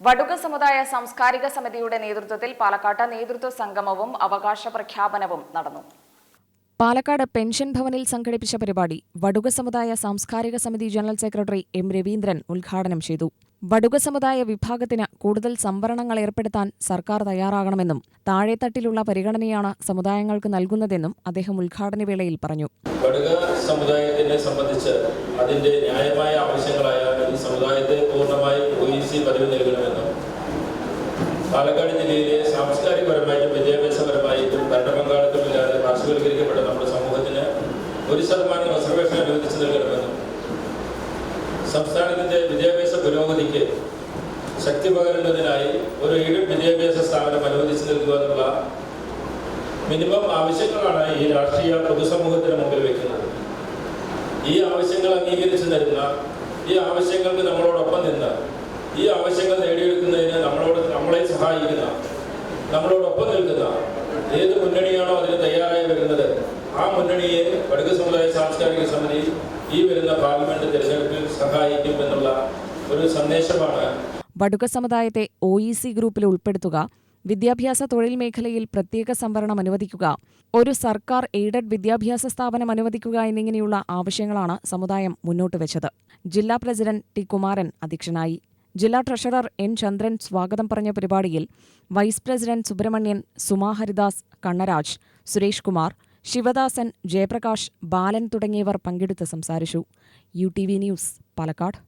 വടുക സമുദായ സാംസ്കാരിക സമിതിയുടെ നേതൃത്വത്തിൽ പാലക്കാട്ട് നേതൃത്വ സംഗമവും അവകാശ പ്രഖ്യാപനവും നടന്നു. പാലക്കാട് പെൻഷൻ ഭവനിൽ സംഘടിപ്പിച്ച പരിപാടി വടുക സമുദായ സാംസ്കാരിക സമിതി ജനറൽ സെക്രട്ടറി എം രവീന്ദ്രൻ ഉദ്ഘാടനം ചെയ്തു. വടുക സമുദായ വിഭാഗത്തിന് കൂടുതൽ സംവരണങ്ങൾ ഏർപ്പെടുത്താൻ സർക്കാർ തയ്യാറാകണമെന്നും താഴെത്തട്ടിലുള്ള പരിഗണനയാണ് സമുദായങ്ങൾക്ക് നൽകുന്നതെന്നും അദ്ദേഹം ഉദ്ഘാടന വേളയിൽ പറഞ്ഞു. വടുക സമുദായത്തിനെ സംബന്ധിച്ച് അതിന്റെ ന്യായമായ ആവശ്യങ്ങളായ ഈ സമുദായത്തെ പൂർണമായി സി പദവി നൽകണമെന്നും പാലക്കാട് ജില്ലയിലെ സാംസ്കാരികപരമായിട്ടും വിദ്യാഭ്യാസപരമായിട്ടും ഭരണപങ്കാളിത്തമില്ലാതെ പാർശ്വവൽക്കരിക്കപ്പെട്ട നമ്മുടെ സമൂഹത്തിന് ഒരു ശതമാനം റിസർവേഷൻ അനുവദിച്ചു നൽകണമെന്നും സംസ്ഥാനത്തിന്റെ വിദ്യാഭ്യാസ പുരോഗതിക്ക് ശക്തി പകരുന്നതിനായി ഒരു എയ്ഡഡ് വിദ്യാഭ്യാസ സ്ഥാപനം അനുവദിച്ചു നൽകുക എന്നുള്ള മിനിമം ആവശ്യങ്ങളാണ് ഈ രാഷ്ട്രീയ പൊതുസമൂഹത്തിന് മുമ്പിൽ വെക്കുന്നത്. ഈ ആവശ്യങ്ങൾ അംഗീകരിച്ചു തരുന്ന ഈ ആവശ്യങ്ങൾക്ക് നമ്മളോടൊപ്പം ആവശ്യങ്ങൾ നേടിയെടുക്കുന്നതിന് നമ്മളോട് നമ്മളെ സഹായിക്കുന്ന നമ്മളോടൊപ്പം നിൽക്കുന്ന ഏത് മുന്നണിയാണോ അതിന് തയ്യാറായി വരുന്നത് ആ മുന്നണിയെ വടക്ക് സമുദായ സാംസ്കാരിക സമിതി ഈ വരുന്ന പാർലമെന്റ് തിരഞ്ഞെടുപ്പിൽ സഹായിക്കും എന്നുള്ള ഒരു സന്ദേശമാണ്. വടുക സമുദായത്തെ ഒ ഇ സി ഗ്രൂപ്പിൽ ഉൾപ്പെടുത്തുക വിദ്യാഭ്യാസ തൊഴിൽ മേഖലയിൽ പ്രത്യേക സംവരണം അനുവദിക്കുക ഒരു സർക്കാർ എയ്ഡഡ് വിദ്യാഭ്യാസ സ്ഥാപനം അനുവദിക്കുക എന്നിങ്ങനെയുള്ള ആവശ്യങ്ങളാണ് സമുദായം മുന്നോട്ട് വെച്ചത്. ജില്ലാ പ്രസിഡന്റ് ടി കുമാരൻ അധ്യക്ഷനായി. ജില്ലാ ട്രഷറർ എൻ ചന്ദ്രൻ സ്വാഗതം പറഞ്ഞ പരിപാടിയിൽ വൈസ് പ്രസിഡന്റ് സുബ്രഹ്മണ്യൻ സുമാ ഹരിദാസ് കണ്ണരാജ് സുരേഷ് കുമാർ ശിവദാസൻ ജയപ്രകാശ് ബാലൻ തുടങ്ങിയവർ പങ്കെടുത്ത് സംസാരിച്ചു. U T V news Palakkad.